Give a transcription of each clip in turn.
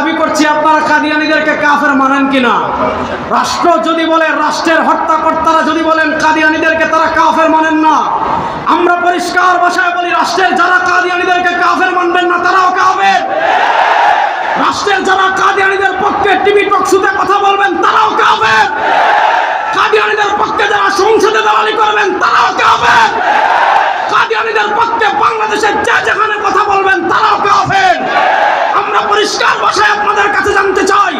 দাবি করছি, আপনারা কাদিয়ানিদেরকে কাফের মানেন কিনা? রাষ্ট্র যদি বলে, রাষ্ট্রের হত্যাকর্তারা যদি বলেন, কাদিয়ানিদেরকে তারা কাফের মানেন না। আমরা পরিষ্কার ভাষায় বলি, রাষ্ট্রের যারা কাদিয়ানিদেরকে কাফের মানবেন না, তারাও কাফের। রাষ্ট্রের যারা কাদিয়ানিদের পক্ষে টিভি টকশুতে কথা বলবেন, তারাও কাফের। কাদিয়ানিদের পক্ষে যারা সংসদে দালালি করবেন, তারাও কাফের কাদিয়ানিদের পক্ষে বাংলাদেশের যে যেখানে কথা বলবেন তারাও কাফের আমরা পরিষ্কার ভাষায় আপনাদের কাছে জানতে চাই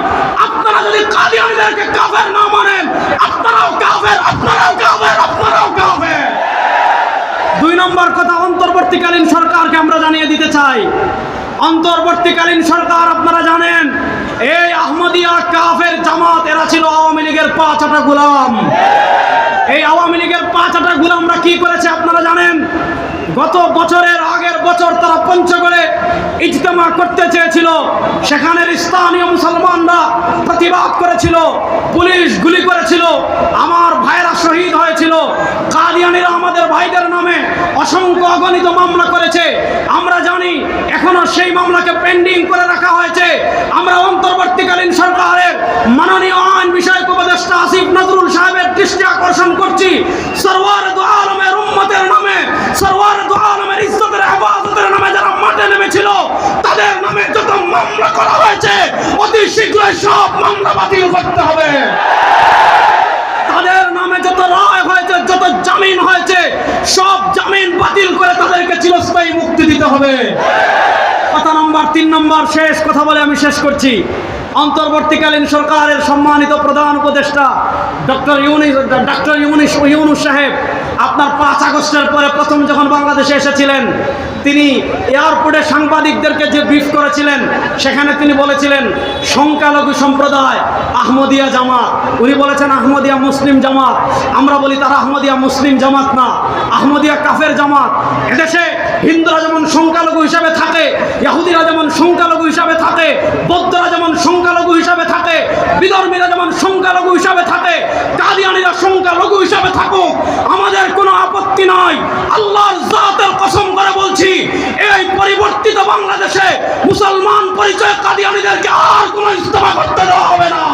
আপনারা যদি কাদিয়ানিদেরকে কাফের না মানেন আপনারাও কাফের আপনারাও কাফের আপনারাও কাফের দুই নম্বর কথা অন্তর্বর্তীকালীন সরকারকে আমরা জানিয়ে দিতে চাই। অন্তর্বর্তীকালীন সরকার, আপনারা জানেন, এই আহমদিয়া কাফের জামাত, এরা ছিল আওয়ামী লীগের পাঁচ আটা গোলাম। এই আওয়ামী লীগের পাঁচ আটা গোলামরা কি করেছে আপনারা জানেন? গত বছরের আগের বছর তারা পঞ্চগড়ে ইজতেমা করতে চেয়েছিল। সেখানের স্থানীয় মুসলমানরা প্রতিবাদ করেছিল, পুলিশ গুলি করেছিল, আমার ভাইরা শহীদ হয়েছিল। কাদিয়ানিরা আমাদের ভাইদের নামে অসংখ্য অগণিত মামলা করেছে। আমরা জানি এখনও সেই মামলাকে পেন্ডিং করে রাখা হয়েছে। আমরা অন্তর্বর্তীকালীন সরকারের মাননীয় আইন বিষয়ক উপদেষ্টা আসিফ নজরুল সাহেবের দৃষ্টি আকর্ষণ করছি। সরওয়ার আলমের উম্মতের নামে, সরওয়ার আলমের ইজ্জতের হেফাজতের নামে যারা মাঠে নেমেছিল, তাদের নামে যত মামলা করা হয়েছে, অতি শীঘ্রই সব মামলা বাতিল করতে হবে তাদের নামে যত রায় হয়েছে যত জামিন হয়েছে সব জামিন বাতিল করে তাদেরকে চিরস্থায়ী মুক্তি দিতে হবে। কথা নম্বর তিন নম্বর শেষ। কথা বলে আমি শেষ করছি। অন্তর্বর্তীকালীন সরকারের সম্মানিত প্রধান উপদেষ্টা ডক্টর ইউনিস ডক্টর ইউনিস, ইউনুস সাহেব, আপনার পাঁচ আগস্টের পরে প্রথম যখন বাংলাদেশে এসেছিলেন, তিনি এয়ারপোর্টে সাংবাদিকদেরকে যে ব্রিফ করেছিলেন, সেখানে তিনি বলেছিলেন, সংখ্যালঘু সম্প্রদায়, আহমদিয়া জামাত। উনি বলেছেন, আহমদিয়া মুসলিম জামাত। আমরা বলি, তারা আহমদিয়া মুসলিম জামাত না, আহমদিয়া কাফের জামাত। এদেশে হিন্দুরা যেমন সংখ্যালঘু হিসাবে থাকে ইহুদিরা যেমন সংখ্যালঘু হিসাবে থাকে বৌদ্ধরা যেমন সংখ্যালঘু হিসাবে থাকে বিধর্মীরা যেমন সংখ্যালঘু হিসাবে থাকে কাদিয়ানিরা সংখ্যালঘু হিসাবে থাকুক আমাদের কোনো আপত্তি নাই আল্লাহর জাতের কসম করে বলছি এই পরিবর্তিত বাংলাদেশে মুসলমান পরিচয় কাদিয়ানিদেরকে আর কোন ইস্তফা করতে দেওয়া হবে না।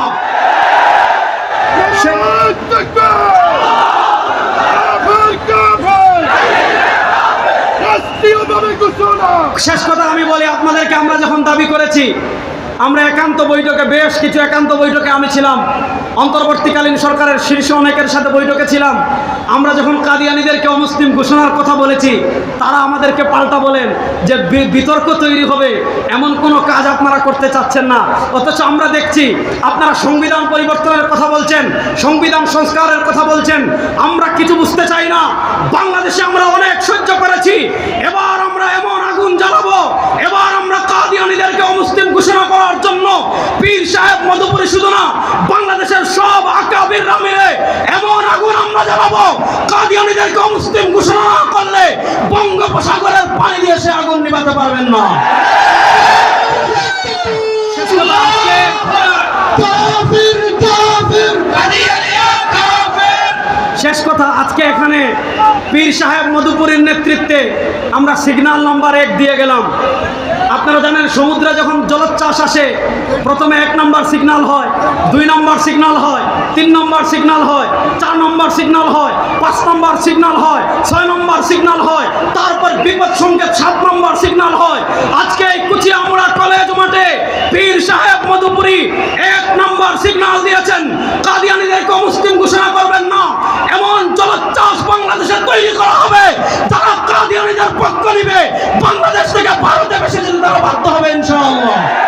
শেষ কথা আমি বলি আপনাদেরকে আমরা যখন দাবি করেছি আমরা একান্ত বৈঠকে বেশ কিছু একান্ত বৈঠকে আমি ছিলাম। অন্তর্বর্তীকালীন সরকারের শীর্ষ অনেকের সাথে বৈঠকে ছিলাম। আমরা যখন কাদিয়ানিদেরকে অমুসলিম ঘোষণার কথা বলেছি, তারা আমাদেরকে পাল্টা বলেন যে বিতর্ক তৈরি হবে, এমন কোনো কাজ আপনারা করতে চাচ্ছেন না। অথচ আমরা দেখছি আপনারা সংবিধান পরিবর্তনের কথা বলছেন, সংবিধান সংস্কারের কথা বলছেন। আমরা কিছু বুঝতে চাই না। বাংলাদেশে আমরা অনেক সহ্য করেছি। এবার আমরা এমন আগুন জ্বালাবো, এবার আমরা কাদিয়ানিদেরকে অমুসলিম ঘোষণা জন্য পীর সাহেব মধুপুরী শুধু না, বাংলাদেশের সব আকাবিররা মিলে এমন আগুন আমরা জ্বালাবো, কাদিয়ানিদেরকে মুসলিম ঘোষণা না করলে বঙ্গোপসাগরের পানি দিয়ে সে আগুন নিভাতে পারবেন না। শেষ কথা, আজকে- এখানে পীর সাহেব মধুপুরীর নেতৃত্বে আমরা সিগনাল নাম্বার এক দিয়ে গেলাম। আপনারা জানেন, সমুদ্রে যখন জলোচ্ছ্বাস আসে, প্রথমে এক নম্বর সিগনাল হয়, দুই নম্বর সিগনাল হয়, তিন নম্বর সিগনাল হয়, চার নম্বর সিগনাল হয়, পাঁচ নম্বর সিগনাল হয়, ছয় নম্বর সিগনাল হয়, তারপর বিপদ সংকেত সাত নম্বর সিগনাল হয়। আজকে এই কুচিয়ামুড়া কলেজ মাঠে পীর সাহেব মধুপুরী এক নম্বর সিগনাল দিয়েছেন। কাদিয়ানিদেরকে মুসলিম ঘোষণা জলোচ্ছ্বাস বাংলাদেশে তৈরি করা হবে। তারা কাদিয়ানিদের পক্ষ নিবে। বাংলাদেশ থেকে ভারতে বেশি যেতে তারা বাধ্য হবে ইনশাআল্লাহ।